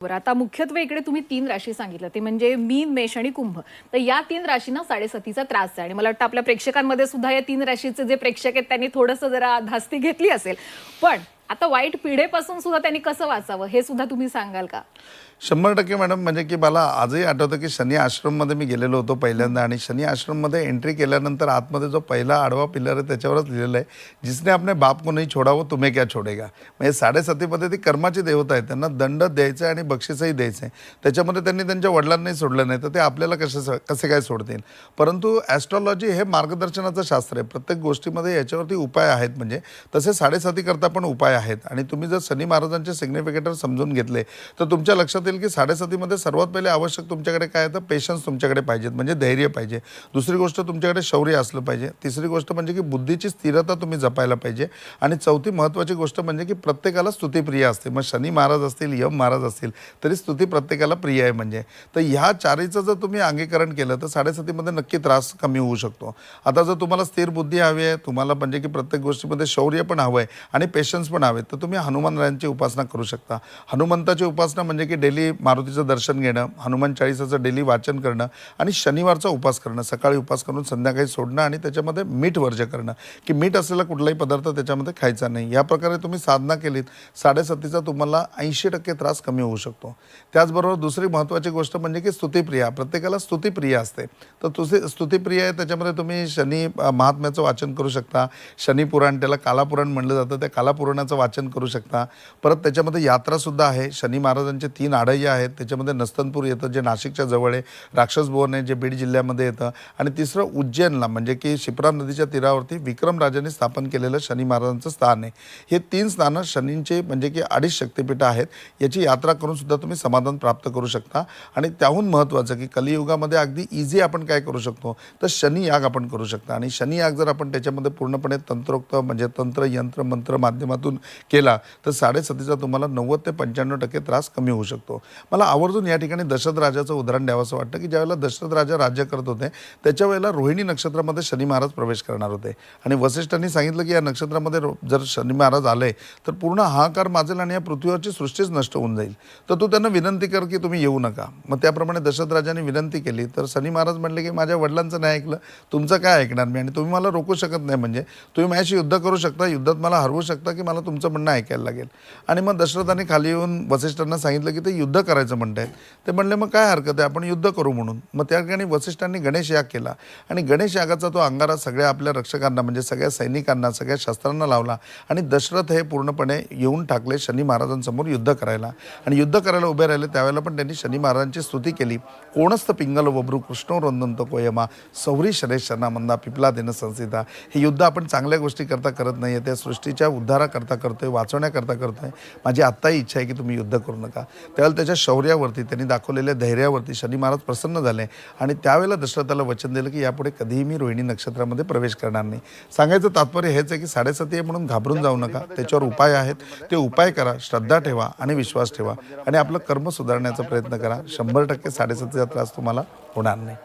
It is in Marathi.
बरं आता मुख्यत्वे इकडे तुम्ही तीन राशी सांगितलं ते म्हणजे मीन मेष आणि कुंभ. तर या तीन राशींना साडेसातीचा त्रास आहे. आणि मला वाटतं आपल्या प्रेक्षकांमध्ये सुद्धा या तीन राशीचे जे प्रेक्षक आहेत त्यांनी थोडंसं जरा धास्ती घेतली असेल. पण आता वाईट पिढेपासून सुद्धा त्यांनी कसं वाचावं हे सुद्धा तुम्ही सांगाल का? शंभर टक्के मॅडम म्हणजे की मला आजही आठवतं की शनी आश्रममध्ये मी गेलेलो होतो पहिल्यांदा आणि शनी आश्रममध्ये एंट्री केल्यानंतर आतमध्ये जो पहिला आडवा पिलर आहे त्याच्यावरच लिहिलेलं आहे जिसने आपले बाप को नाही छोडावं तुम्ही क्या छोडेगा. म्हणजे साडेसातीमध्ये ती कर्माची देवता आहे त्यांना दंड द्यायचा आहे आणि बक्षीसही द्यायचं. आहे त्याच्यामध्ये त्यांनी त्यांच्या वडिलांनाही सोडलं नाही तर ते आपल्याला कसे कसे काय सोडतील? परंतु ॲस्ट्रॉलॉजी हे मार्गदर्शनाचं शास्त्र आहे. प्रत्येक गोष्टीमध्ये याच्यावरती उपाय आहेत म्हणजे तसे साडेसातीकरता पण उपाय आहेत. आणि तुम्ही जर शनी महाराजांचे सिग्निफिकेटर समजून घेतले तर तुमच्या लक्षात येईल की साडेसातीमध्ये सर्वात पहिले आवश्यक तुमच्याकडे काय तर पेशन्स तुमच्याकडे पाहिजेत म्हणजे धैर्य पाहिजे. दुसरी गोष्ट तुमच्याकडे शौर्य असलं पाहिजे. तिसरी गोष्ट म्हणजे की बुद्धीची स्थिरता तुम्ही जपायला पाहिजे. आणि चौथी महत्त्वाची गोष्ट म्हणजे की प्रत्येकाला स्तुतीप्रिय असते. मग शनी महाराज असतील यम महाराज असतील तरी स्तुती प्रत्येकाला प्रिय आहे म्हणजे. तर ह्या चारीचं जर तुम्ही अंगीकरण केलं तर साडेसातीमध्ये नक्की त्रास कमी होऊ शकतो. आता जर तुम्हाला स्थिर बुद्धी हवी आहे तुम्हाला म्हणजे की प्रत्येक गोष्टीमध्ये शौर्य पण हवं आहे आणि पेशन्स पण हवे तर तुम्ही हनुमानरायांची उपासना करू शकता. हनुमंताची उपासना म्हणजे की डेली मारुतीचं दर्शन घेणं हनुमान चाळीसाचं डेली वाचन करणं आणि शनिवारचा उपास करणं सकाळी उपास करून संध्याकाळी सोडणं आणि त्याच्यामध्ये मीठ वर्ज करणं. की मीठ असलेला कुठलाही पदार्थ त्याच्यामध्ये खायचा नाही. या प्रकारे तुम्ही साधना केलीत साडेसातीचा तुम्हाला ऐंशी टक्के त्रास कमी होऊ शकतो. त्याचबरोबर दुसरी महत्त्वाची गोष्ट म्हणजे की स्तुतिप्रिया प्रत्येकाला स्तुतिप्रिय असते. तर तुझे स्तुतिप्रिय आहे त्याच्यामध्ये तुम्ही शनी महात्म्याचं वाचन करू शकता. शनी पुराण त्याला कालापुराण म्हणलं जातं. त्या कालापुराणाचं वाचन करू शकता. परत त्याच्यामध्ये यात्रासुद्धा आहे. शनी महाराजांचे तीन आढय्य आहेत. त्याच्यामध्ये नस्तनपूर येतं जे नाशिकच्या जवळ आहे. राक्षस भुवन आहे जे बीड जिल्ह्यामध्ये येतं. आणि तिसरं उज्जैनला म्हणजे की शिप्रा नदीच्या तीरावरती विक्रम राजाने स्थापन केलेलं शनी महाराजांचं स्थान आहे. हे तीन स्थानं शनींचे म्हणजे की अडीच शक्तिपीठं आहेत. याची यात्रा करूनसुद्धा तुम्ही समाधान प्राप्त करू शकता. आणि त्याहून महत्त्वाचं की कलियुगामध्ये अगदी इझी आपण काय करू शकतो? तर शनी याग आपण करू शकता. आणि शनी याग जर आपण त्याच्यामध्ये पूर्णपणे तंत्रोक्त म्हणजे तंत्र यंत्र मंत्र माध्यमातून केला तर साडेसतीचा तुम्हाला नव्वद ते पंच्याण्णव टक्के त्रास कमी होऊ शकतो. मला आवर्जून या ठिकाणी दशरथ राजाचं उदाहरण द्यावं असं वाटतं की ज्यावेळेला दशरथ राजा राज्य करत होते त्याच्या वेळेला रोहिणी नक्षत्रामध्ये शनी महाराज प्रवेश करणार होते. आणि वसिष्ठांनी सांगितलं की या नक्षत्रामध्ये रो- जर शनी महाराज आले तर पूर्ण हाहाकार माजेल आणि या पृथ्वीवरची सृष्टीच नष्ट होऊन जाईल. तर तू त्यांना विनंती कर की तुम्ही येऊ नका. मग त्याप्रमाणे दशरथ राजाने विनंती केली तर शनी महाराज म्हणले की माझ्या वडिलांचं नाही ऐकलं तुमचं काय ऐकणार मी? आणि तुम्ही मला रोखू शकत नाही म्हणजे तुम्ही माझ्याशी युद्ध करू शकता युद्धात मला हरवू शकता की मला तुमचं म्हणणं ऐकायला लागेल. आणि मग दशरथाने खाली येऊन वसिष्ठांना सांगितलं की ते युद्ध करायचं म्हणतायत. ते म्हणले मग काय हरकत आहे? आपण युद्ध करू म्हणून. मग त्या ठिकाणी वसिष्ठांनी गणेश याग केला. आणि गणेश यागाचा तो अंगारा सगळ्या आपल्या रक्षकांना म्हणजे सगळ्या सैनिकांना सगळ्या शस्त्रांना लावला आणि दशरथ हे पूर्णपणे येऊन टाकले शनी महाराजांसमोर युद्ध करायला. आणि युद्ध करायला उभे राहिले त्यावेळेला पण त्यांनी शनी महाराजांची स्तुती केली. कोणस्त पिंगल वब्रू कृष्ण रंदंत कोयमा सौरी शरेश शना मंदा पिपला देणं संसिता हे युद्ध आपण चांगल्या गोष्टी करता करत नाही आहे त्या सृष्टीच्या उद्धाराकरता करतोय वाचवण्याकरता करतोय. माझी आत्ताही इच्छा आहे की तुम्ही युद्ध करू नका. त्यावेळेला त्याच्या शौर्यावरती त्यांनी दाखवलेल्या धैर्यावरती शनी महाराज प्रसन्न झाले. आणि त्यावेळेला दशरथाला वचन दिलं की यापुढे कधीही मी रोहिणी नक्षत्रामध्ये प्रवेश करणार नाही. सांगायचं तात्पर्य हेच आहे की साडेसाती आहे म्हणून घाबरून जाऊ नका. त्याच्यावर उपाय आहेत. ते उपाय करा. श्रद्धा ठेवा आणि विश्वास ठेवा. आणि आपलं कर्म सुधारण्याचा प्रयत्न करा. शंभर टक्के साडेसातीचा त्रास तुम्हाला होणार नाही.